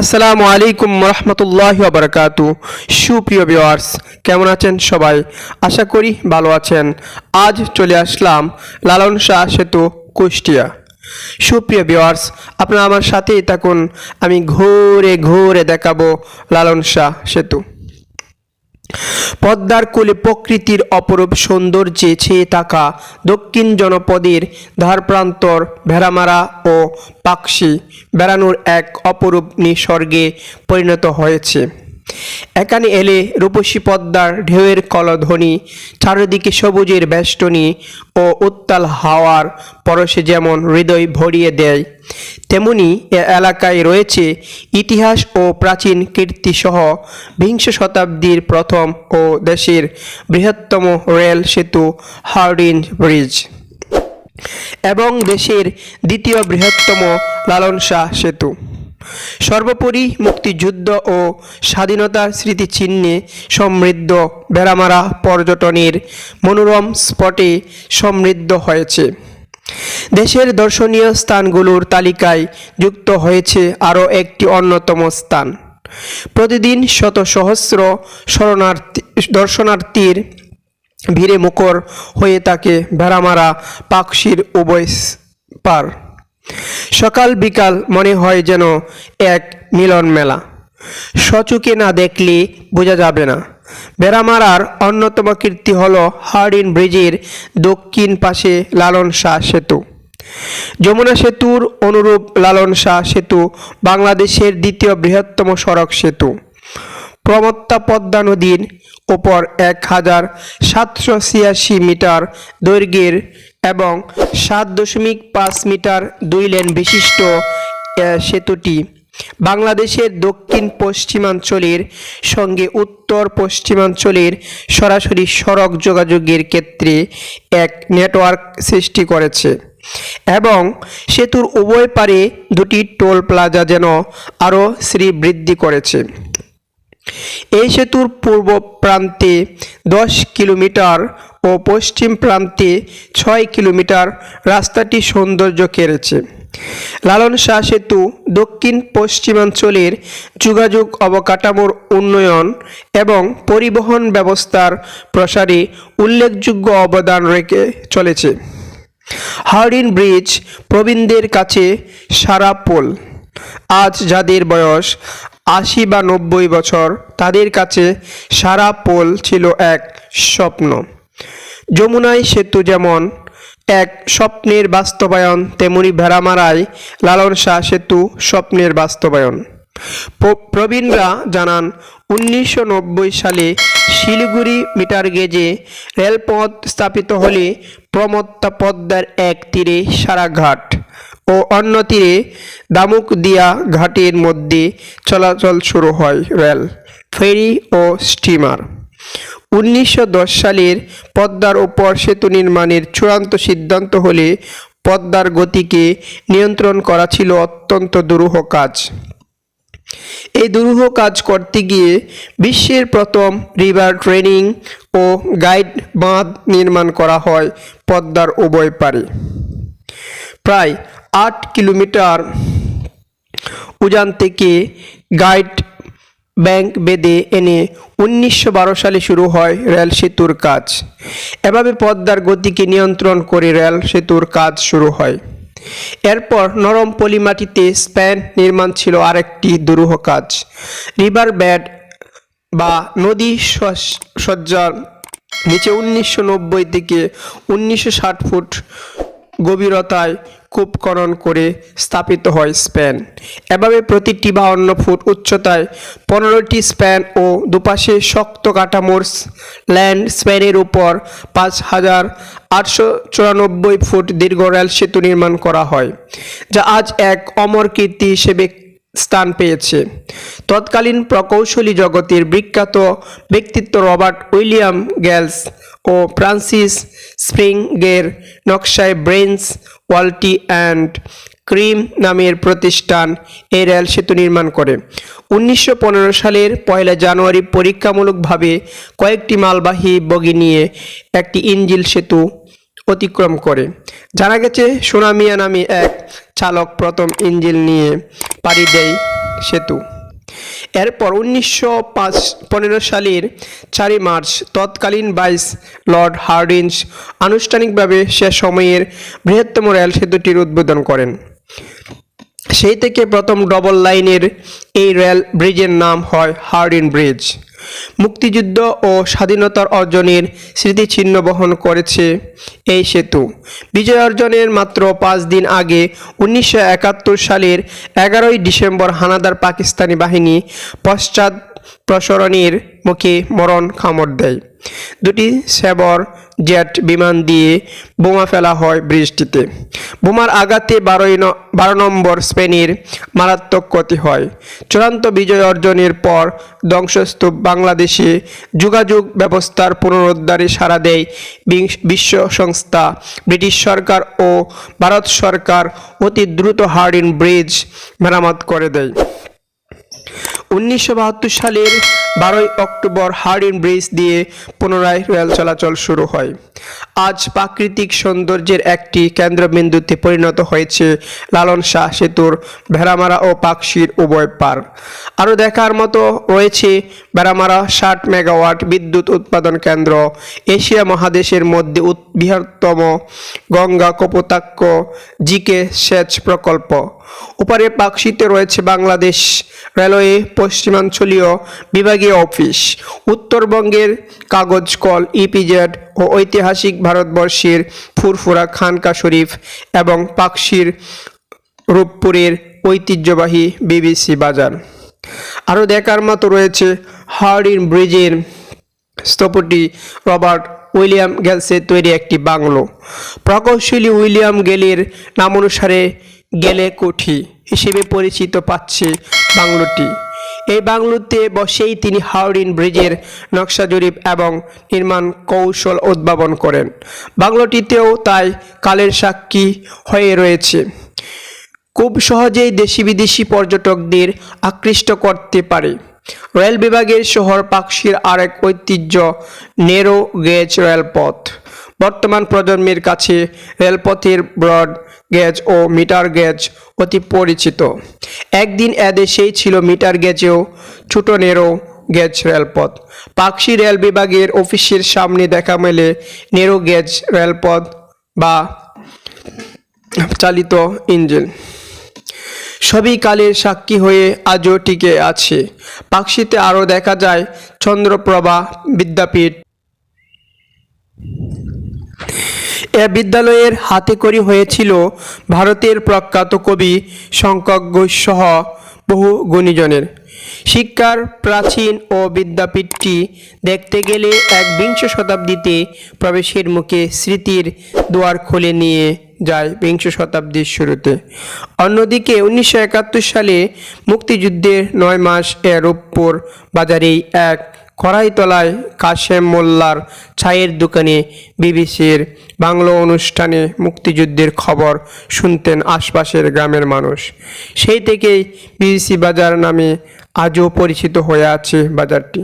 আসসালামু আলাইকুম রহমতুল্লাহ আবরকাত সুপ্রিয় ভিওয়ার্স কেমন আছেন সবাই? আশা করি ভালো আছেন। আজ চলে আসলাম লালন শাহ সেতু, কুষ্টিয়া। সুপ্রিয় ভিওয়ার্স আপনারা আমার সাথেই থাকুন। আমি ঘোরে ঘোরে দেখাবো লালন শাহ সেতু। পদ্মার কোলে প্রকৃতির অপরূপ সৌন্দর্যে ছেয়ে থাকা দক্ষিণ জনপদের ধারপ্রান্তর ভেড়ামারা ও পাকশি বেড়ানোর এক অপরূপ নিসর্গে পরিণত হয়েছে। এখানে এলে রূপসী পদ্মার ঢেউয়ের কলধ্বনি, চারিদিকে সবুজের বেষ্টনী ও উত্তাল হাওয়ার পরশে যেমন হৃদয় ভরিয়ে দেয়, তেমনি এ এলাকায় রয়েছে ইতিহাস ও প্রাচীন কীর্তিসহ বিংশ শতাব্দীর প্রথম ও দেশের বৃহত্তম রেল সেতু হার্ডিঞ্জ ব্রিজ এবং দেশের দ্বিতীয় বৃহত্তম লালন শাহ সেতু। সর্বোপরি মুক্তিযুদ্ধ ও স্বাধীনতার স্মৃতিচিহ্নে সমৃদ্ধ বেড়ামারা পর্যটনের মনোরম স্পটে সমৃদ্ধ হয়েছে। দেশের দর্শনীয় স্থানগুলোর তালিকায় যুক্ত হয়েছে আরও একটি অন্যতম স্থান। প্রতিদিন শত সহস্র শরণার্থী, দর্শনার্থীর ভিড়ে মুখর হয়ে থাকে ভেড়ামারা পাকশির উভয় পার। সকাল বিকাল মনে হয় যেন এক মিলন মেলা। সচুকে না দেখলে বোঝা যাবে না। বেড়ামারার অন্যতম কীর্তি হল হার্ডিন ব্রিজের দক্ষিণ পাশে লালন শাহ সেতু। যমুনা সেতুর অনুরূপ লালন শাহ সেতু বাংলাদেশের দ্বিতীয় বৃহত্তম সড়ক সেতু। প্রমত্তা পদ্মা নদীর ওপর এক হাজার সাতশো ছিয়াশি মিটার দৈর্ঘ্যের এবং সাত দশমিক পাঁচ মিটার দুই লেন বিশিষ্ট সেতুটি বাংলাদেশের দক্ষিণ পশ্চিমাঞ্চলের সঙ্গে উত্তর পশ্চিমাঞ্চলের সরাসরি সড়ক যোগাযোগের ক্ষেত্রে এক নেটওয়ার্ক সৃষ্টি করেছে এবং সেতুর উভয় পারে দুটি টোল প্লাজা যেন আরও শ্রীবৃদ্ধি করেছে। এই সেতুর পূর্ব প্রান্তে দশ কিলোমিটার ও পশ্চিম প্রান্তে ছয় কিলোমিটার রাস্তাটি সৌন্দর্য কেড়েছে। লালন শাহ সেতু দক্ষিণ পশ্চিমাঞ্চলের যোগাযোগ অবকাঠামোর উন্নয়ন এবং পরিবহন ব্যবস্থার প্রসারে উল্লেখযোগ্য অবদান রেখে চলেছে। হার্ডিন ব্রিজ প্রবীণদের কাছে সারা পোল। আজ যাদের বয়স আশি বা নব্বই বছর তাদের কাছে সারা পোল ছিল এক স্বপ্ন। যমুনাই সেতু যেমন এক স্বপ্নের বাস্তবায়ন, তেমনি ভেড়ামারায় লালন শাহ সেতু স্বপ্নের বাস্তবায়ন। প্রবীণরা জানান, উনিশশো নব্বই সালে শিলিগুড়ি মিটার গেজে রেলপথ স্থাপিত হলে প্রমত্তা পদ্মার এক তীরে সারাঘাট ও অন্য তীরে দামুকদিয়া ঘাটের মধ্যে চলাচল শুরু হয় রেল, ফেরি ও স্টিমার। উনিশশো দশ সালের পদ্মার ওপর সেতু নির্মাণের চূড়ান্ত সিদ্ধান্ত হলে পদ্মার গতিকে নিয়ন্ত্রণ করা ছিল অত্যন্ত দুরূহ কাজ। এই দুরূহ কাজ করতে গিয়ে বিশ্বের প্রথম রিভার ট্রেনিং ও গাইড বাঁধ নির্মাণ করা হয় পদ্মার উভয় পারে। প্রায় আট কিলোমিটার উজান থেকে গাইড ব্যাংক বেঁধে এনে উনিশশো বারো সালে শুরু হয় রেল সেতুর কাজ। এভাবে পদ্মার গতিকে নিয়ন্ত্রণ করে রেল সেতুর কাজ শুরু হয়। এরপর নরম পলিমাটিতে স্প্যান নির্মাণ ছিল আরেকটি দুরূহ কাজ। রিভার ব্যাড বা নদী সজ্জার নিচে উনিশশো নব্বই থেকে উনিশশো ষাট ফুট গভীরতায় কূপকরণ করে স্থাপিত হয় স্প্যান এভাবে প্রতিটি বাহান্ন ফুট উচ্চতায় পনেরোটি স্প্যান ও দুপাশে শক্ত কাঠামোর ল্যান্ড স্প্যানের উপর পাঁচ হাজার আটশো চুরানব্বই ফুট দীর্ঘ রেল সেতু নির্মাণ করা হয়, যা আজ এক অমর কীর্তি হিসেবে স্থান পেয়েছে। তৎকালীন প্রকৌশলী জগতের বিখ্যাত ব্যক্তিত্ব রবার্ট উইলিয়াম গেলস ও ফ্রান্সিস স্প্রিংগের নকশায় ব্রেন্স ওয়াল্টি অ্যান্ড ক্রিম নামের প্রতিষ্ঠান এই রেল সেতু নির্মাণ করে। উনিশশো পনেরো সালের পয়লা জানুয়ারি পরীক্ষামূলকভাবে কয়েকটি মালবাহী বগি নিয়ে একটি ইঞ্জিল সেতু অতিক্রম করে। জানা গেছে সোনামিয়া নামে এক চালক প্রথম ইঞ্জিল নিয়ে পাড়ি দেয় সেতু। এরপর উনিশশো পাঁচ, পনেরো সালের চারই মার্চ তৎকালীন ভাইস লর্ড হার্ডিঞ্জ আনুষ্ঠানিকভাবে সে সময়ের বৃহত্তম রেল সেতুটির উদ্বোধন করেন। সেই থেকে প্রথম ডবল লাইনের এই রেল ব্রিজের নাম হয় হার্ডিন ব্রিজ। মুক্তিযুদ্ধ ও স্বাধীনতার অর্জনের স্মৃতিচিহ্ন বহন করেছে এই সেতু। বিজয় অর্জনের মাত্র পাঁচ দিন আগে উনিশশো একাত্তর সালের এগারোই ডিসেম্বর হানাদার পাকিস্তানি বাহিনী পশ্চাৎ প্রসরণের মুখে মরণ কামড় দেয়। দুটি সেবর জেট বিমান দিয়ে বোমা ফেলা হয় ব্রিজটিতে বোমার আঘাতে বারোই বারো নম্বর স্পেনের মারাত্মক ক্ষতি হয়। চূড়ান্ত বিজয় অর্জনের পর ধ্বংসস্তূপ বাংলাদেশে যোগাযোগ ব্যবস্থার পুনরুদ্ধারে সাড়া দেয় বিশ্ব সংস্থা। ব্রিটিশ সরকার ও ভারত সরকার অতি দ্রুত হার্ড ইন ব্রিজ মেরামত করে দেয়। উনিশশো বাহাত্তর সালের বারোই অক্টোবর হার্ডিন ব্রিজ দিয়ে পুনরায় রেল চলাচল শুরু হয়। আজ প্রাকৃতিক সৌন্দর্যের একটি কেন্দ্রবিন্দুতে পরিণত হয়েছে লালন শাহ সেতুর ভেড়ামারা ও পাকশির উভয় পার। আরও দেখার মতো রয়েছে ভেড়ামারা ষাট মেগাওয়াট বিদ্যুৎ উৎপাদন কেন্দ্র। এশিয়া মহাদেশের মধ্যে বৃহত্তম গঙ্গা কপোতাক্ষ জিকে সেচ প্রকল্প। উপরে পাকশিতে রয়েছে বাংলাদেশ রেলওয়ে পশ্চিমাঞ্চলীয় বিভাগীয় অফিস। উত্তরবঙ্গের কাগজ, কল, ইপিজেড ও ঐতিহাসিক ভারতবর্ষের ফুরফুরা খানকা শরীফ এবং পাকশির রূপপুরের ঐতিহ্যবাহী বিবিসি বাজার। আরও দেখার মতো রয়েছে হার্ডিন ব্রিজের স্থপতি রবার্ট উইলিয়াম গেলসের তৈরি একটি বাংলো। প্রকৌশলী উইলিয়াম গেলের নামানুসারে গেলে কোঠি হিসেবে পরিচিত পাচ্ছে বাংলোটি। এই বাংলোতে বসেই তিনি হাওড়িন ব্রিজের নকশা জরিপ এবং নির্মাণ কৌশল উদ্ভাবন করেন। বাংলোটিতেও তাই কালের সাক্ষী হয়ে রয়েছে। খুব সহজেই দেশি বিদেশি পর্যটকদের আকৃষ্ট করতে পারে। রেল বিভাগের শহর পাকশির আরেক ঐতিহ্য, নেরো গেজ রেলপথ। বর্তমান প্রজন্মের কাছে রেলপথের ব্রড গেজ ও মিটার গেজ অতি পরিচিত। একদিন এদেশেই ছিল মিটার গেজেও ছোট নেরো গেজ রেলপথ। পাকশি রেল বিভাগের অফিসের সামনে দেখা মেলে নেরো গেজ রেলপথ বা চালিত ইঞ্জিন। সবই কালের সাক্ষী হয়ে আজও টিকে আছে। পাকশিতে আরও দেখা যায় চন্দ্রপ্রভা বিদ্যাপীঠ এ বিদ্যালয়ের হাতেখড়ি হয়েছিল ভারতের প্রখ্যাত কবি শঙ্কর ঘোষ সহ বহু গুণীজনের। শিক্ষার প্রাচীন ও বিদ্যাপীঠটি দেখতে গেলে এক বিংশ শতাব্দীতে প্রবেশের মুখে স্মৃতির দুয়ার খুলে নিয়ে যায় বিংশ শতাব্দীর শুরুতে। অন্যদিকে উনিশশো একাত্তর সালে মুক্তিযুদ্ধের নয় মাস এ রূপপুর বাজারেই এক কড়াইতলায় কাশেম মোল্লার ছায়ের দোকানে বিবিসির বাংলো অনুষ্ঠানে মুক্তিযুদ্ধের খবর শুনতেন আশপাশের গ্রামের মানুষ। সেই থেকেই বিবিসি বাজার নামে আজও পরিচিত হয়ে আছে বাজারটি।